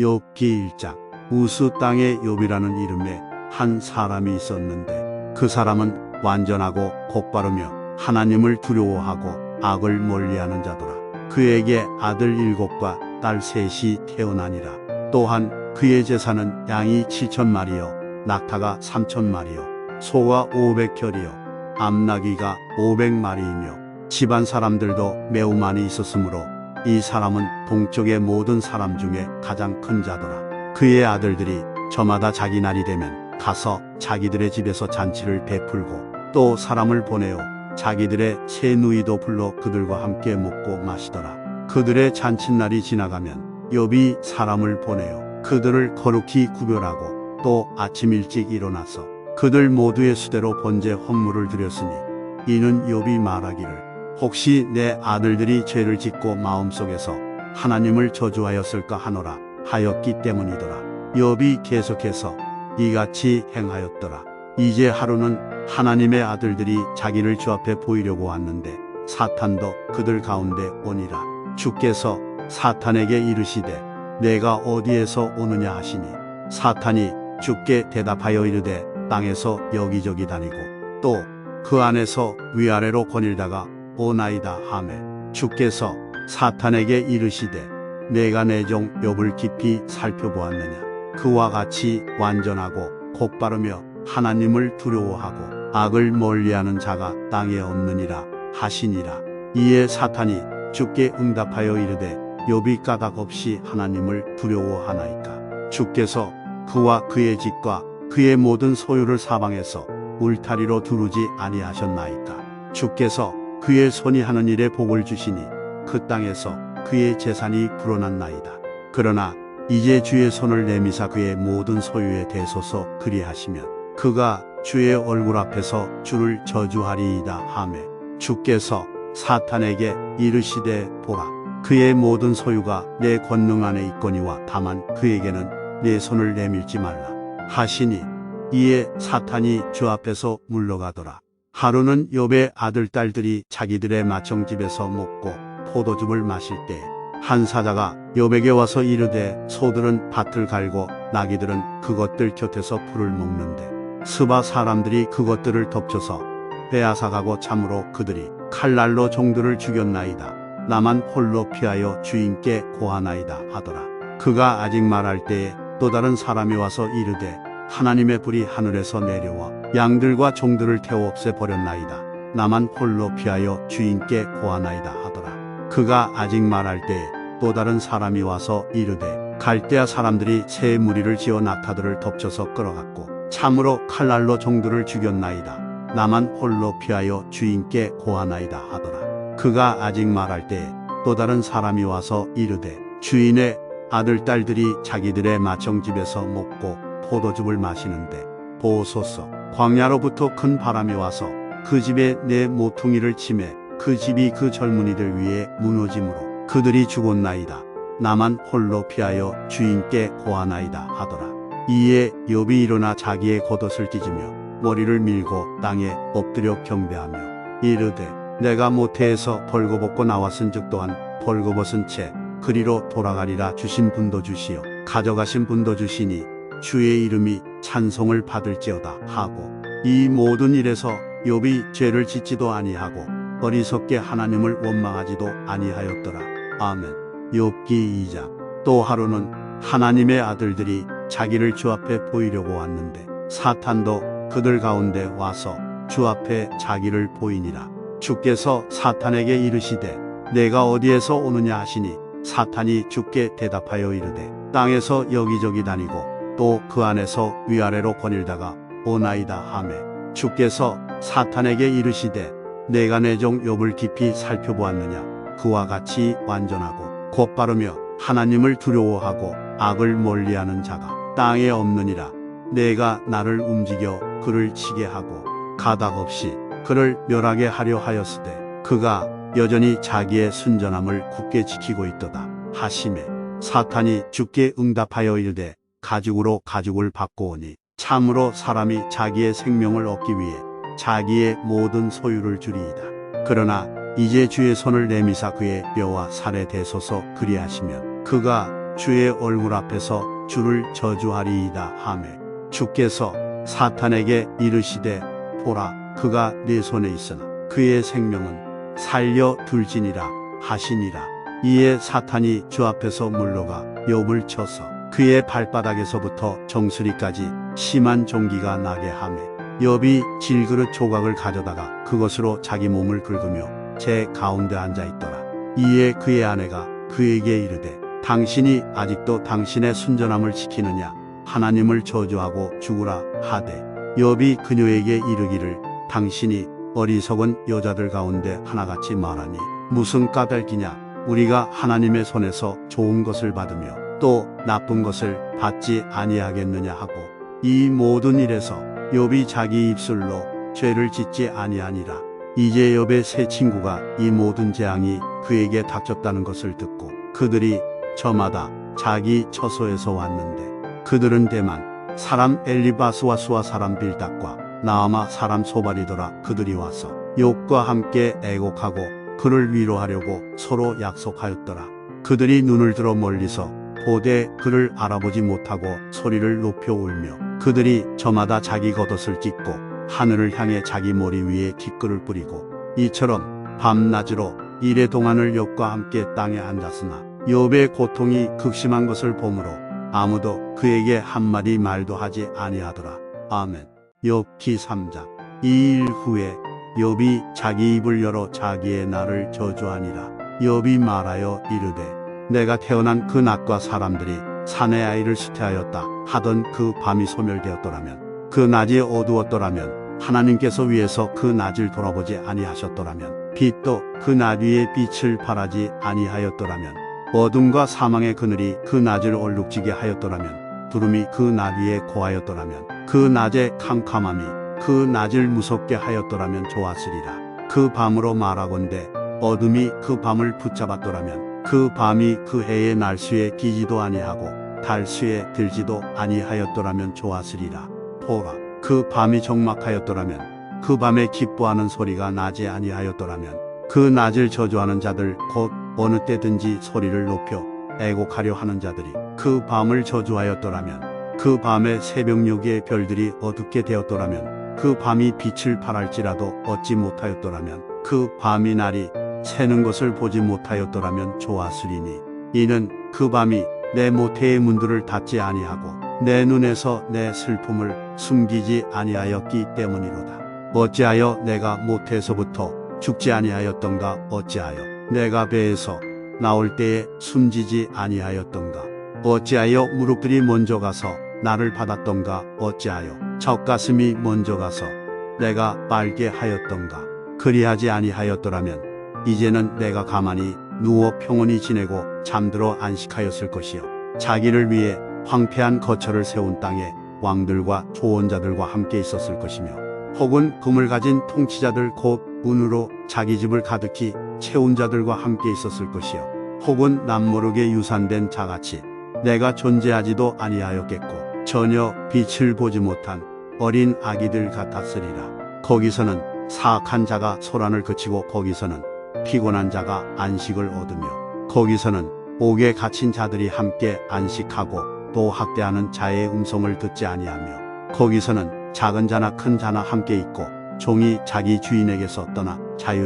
욥기 1장 우스 땅에 욥이라는 이름의 한 사람이 있었는데 그 사람은 완전하고 곧바르며 하나님을 두려워하고 악을 멀리하는 자더라. 그에게 아들 일곱과 딸 셋이 태어나니라. 또한 그의 재산은 양이 칠천 마리요, 낙타가 삼천 마리요, 소가 오백 결이요, 암나귀가 오백 마리이며 집안 사람들도 매우 많이 있었으므로 이 사람은 동쪽의 모든 사람 중에 가장 큰 자더라. 그의 아들들이 저마다 자기 날이 되면 가서 자기들의 집에서 잔치를 베풀고 또 사람을 보내어 자기들의 새 누이도 불러 그들과 함께 먹고 마시더라. 그들의 잔칫날이 지나가면 욥이 사람을 보내어 그들을 거룩히 구별하고 또 아침 일찍 일어나서 그들 모두의 수대로 번제 헌물을 드렸으니 이는 욥이 말하기를 혹시 내 아들들이 죄를 짓고 마음속에서 하나님을 저주하였을까 하노라 하였기 때문이더라. 욥이 계속해서 이같이 행하였더라. 이제 하루는 하나님의 아들들이 자기를 주 앞에 보이려고 왔는데 사탄도 그들 가운데 오니라. 주께서 사탄에게 이르시되 내가 어디에서 오느냐 하시니 사탄이 주께 대답하여 이르되 땅에서 여기저기 다니고 또 그 안에서 위아래로 거닐다가 오나이다. 하매 주께서 사탄에게 이르시되 내가 내 종 욥을 깊이 살펴보았느냐? 그와 같이 완전하고 곧바르며 하나님을 두려워하고 악을 멀리하는 자가 땅에 없느니라 하시니라. 이에 사탄이 주께 응답하여 이르되 욥이 까닭 없이 하나님을 두려워하나이까? 주께서 그와 그의 집과 그의 모든 소유를 사방에서 울타리로 두르지 아니하셨나이까? 주께서 그의 손이 하는 일에 복을 주시니 그 땅에서 그의 재산이 불어났나이다. 그러나 이제 주의 손을 내미사 그의 모든 소유에 대소서 그리하시면 그가 주의 얼굴 앞에서 주를 저주하리이다 하매 주께서 사탄에게 이르시되 보라 그의 모든 소유가 내 권능 안에 있거니와 다만 그에게는 내 손을 내밀지 말라 하시니 이에 사탄이 주 앞에서 물러가더라 하루는 욥의 아들 딸들이 자기들의 맏형집에서 먹고 포도즙을 마실 때 한 사자가 욥에게 와서 이르되 소들은 밭을 갈고 나귀들은 그것들 곁에서 풀을 먹는데 스바 사람들이 그것들을 덮쳐서 빼앗아가고 참으로 그들이 칼날로 종들을 죽였나이다. 나만 홀로 피하여 주인께 고하나이다 하더라. 그가 아직 말할 때에 또 다른 사람이 와서 이르되 하나님의 불이 하늘에서 내려와 양들과 종들을 태워 없애 버렸나이다. 나만 홀로 피하여 주인께 고하나이다 하더라. 그가 아직 말할 때에 또 다른 사람이 와서 이르되 갈대아 사람들이 새 무리를 지어 낙타들을 덮쳐서 끌어갔고 참으로 칼날로 종들을 죽였나이다. 나만 홀로 피하여 주인께 고하나이다 하더라. 그가 아직 말할 때에 또 다른 사람이 와서 이르되 주인의 아들 딸들이 자기들의 맏형집에서 먹고 포도즙을 마시는데 보소서 광야로부터 큰 바람이 와서 그 집에 내 모퉁이를 치매 그 집이 그 젊은이들 위에 무너짐으로 그들이 죽었나이다. 나만 홀로 피하여 주인께 고하나이다 하더라. 이에 욥이 일어나 자기의 겉옷을 찢으며 머리를 밀고 땅에 엎드려 경배하며 이르되 내가 모태에서 벌거벗고 나왔은즉 또한 벌거벗은 채 그리로 돌아가리라 주신 분도 주시어 가져가신 분도 주시니 주의 이름이 찬송을 받을지어다 하고 이 모든 일에서 욥이 죄를 짓지도 아니하고 어리석게 하나님을 원망하지도 아니하였더라. 아멘. 욥기 2장. 또 하루는 하나님의 아들들이 자기를 주 앞에 보이려고 왔는데 사탄도 그들 가운데 와서 주 앞에 자기를 보이니라. 주께서 사탄에게 이르시되 내가 어디에서 오느냐 하시니 사탄이 주께 대답하여 이르되 땅에서 여기저기 다니고 또 그 안에서 위아래로 거닐다가 오나이다 하매 주께서 사탄에게 이르시되 내가 내 종 욥을 깊이 살펴보았느냐? 그와 같이 완전하고 곧바르며 하나님을 두려워하고 악을 멀리하는 자가 땅에 없느니라. 내가 나를 움직여 그를 치게 하고 가닥 없이 그를 멸하게 하려 하였으되 그가 여전히 자기의 순전함을 굳게 지키고 있도다 하심에 사탄이 주께 응답하여 이르되 가죽으로 가죽을 받고 오니 참으로 사람이 자기의 생명을 얻기 위해 자기의 모든 소유를 주리이다. 그러나 이제 주의 손을 내미사 그의 뼈와 살에 대소서 그리하시면 그가 주의 얼굴 앞에서 주를 저주하리이다 하매 주께서 사탄에게 이르시되 보라 그가 네 손에 있으나 그의 생명은 살려 둘지니라 하시니라 이에 사탄이 주 앞에서 물러가 욥을 쳐서 그의 발바닥에서부터 정수리까지 심한 종기가 나게 하매 욥이 질그릇 조각을 가져다가 그것으로 자기 몸을 긁으며 제 가운데 앉아 있더라. 이에 그의 아내가 그에게 이르되 당신이 아직도 당신의 순전함을 지키느냐? 하나님을 저주하고 죽으라 하되 욥이 그녀에게 이르기를 당신이 어리석은 여자들 가운데 하나같이 말하니 무슨 까닭이냐? 우리가 하나님의 손에서 좋은 것을 받으며 또 나쁜 것을 받지 아니하겠느냐 하고 이 모든 일에서 욥이 자기 입술로 죄를 짓지 아니하니라. 이제 욥의 세 친구가 이 모든 재앙이 그에게 닥쳤다는 것을 듣고 그들이 저마다 자기 처소에서 왔는데 그들은 대만 사람 엘리바스와 수아 사람 빌닥과 나아마 사람 소발이더라 그들이 와서 욥과 함께 애곡하고 그를 위로하려고 서로 약속하였더라. 그들이 눈을 들어 멀리서 보되 그를 알아보지 못하고 소리를 높여 울며 그들이 저마다 자기 겉옷을 찢고 하늘을 향해 자기 머리 위에 기끌을 뿌리고 이처럼 밤낮으로 이래 동안을 욥과 함께 땅에 앉았으나 욥의 고통이 극심한 것을 보므로 아무도 그에게 한마디 말도 하지 아니하더라. 아멘. 욥기 3장. 이 일 후에 욥이 자기 입을 열어 자기의 날을 저주하니라. 욥이 말하여 이르되 내가 태어난 그 낮과 사람들이 사내 아이를 수태하였다 하던 그 밤이 소멸되었더라면 그 낮이 어두웠더라면 하나님께서 위에서 그 낮을 돌아보지 아니하셨더라면 빛도 그 낮 위에 빛을 발하지 아니하였더라면 어둠과 사망의 그늘이 그 낮을 얼룩지게 하였더라면 두름이 그 낮 위에 고하였더라면 그 낮의 캄캄함이 그 낮을 무섭게 하였더라면 좋았으리라. 그 밤으로 말하건대 어둠이 그 밤을 붙잡았더라면 그 밤이 그 해의 날수에 끼지도 아니하고 달수에 들지도 아니하였더라면 좋았으리라. 보라 그 밤이 적막하였더라면 그 밤에 기뻐하는 소리가 나지 아니하였더라면 그 낮을 저주하는 자들 곧 어느 때든지 소리를 높여 애곡하려 하는 자들이 그 밤을 저주하였더라면 그 밤에 새벽녘의 별들이 어둡게 되었더라면 그 밤이 빛을 발할지라도 얻지 못하였더라면 그 밤이 날이 새는 것을 보지 못하였더라면 좋았으리니 이는 그 밤이 내 모태의 문들을 닫지 아니하고 내 눈에서 내 슬픔을 숨기지 아니하였기 때문이로다. 어찌하여 내가 모태에서부터 죽지 아니하였던가? 어찌하여 내가 배에서 나올 때에 숨지지 아니하였던가? 어찌하여 무릎들이 먼저 가서 나를 받았던가? 어찌하여 젖가슴이 먼저 가서 내가 빨게 하였던가? 그리하지 아니하였더라면 이제는 내가 가만히 누워 평온히 지내고 잠들어 안식하였을 것이요. 자기를 위해 황폐한 거처를 세운 땅에 왕들과 조언자들과 함께 있었을 것이며 혹은 금을 가진 통치자들 곧 운으로 자기 집을 가득히 채운 자들과 함께 있었을 것이요. 혹은 남모르게 유산된 자같이 내가 존재하지도 아니하였겠고 전혀 빛을 보지 못한 어린 아기들 같았으리라. 거기서는 사악한 자가 소란을 그치고 거기서는 피곤한 자가 안식을 얻으며 거기서는 옥에 갇힌 자들이 함께 안식하고 또 학대하는 자의 음성을 듣지 아니하며 거기서는 작은 자나 큰 자나 함께 있고 종이 자기 주인에게서 떠나 자유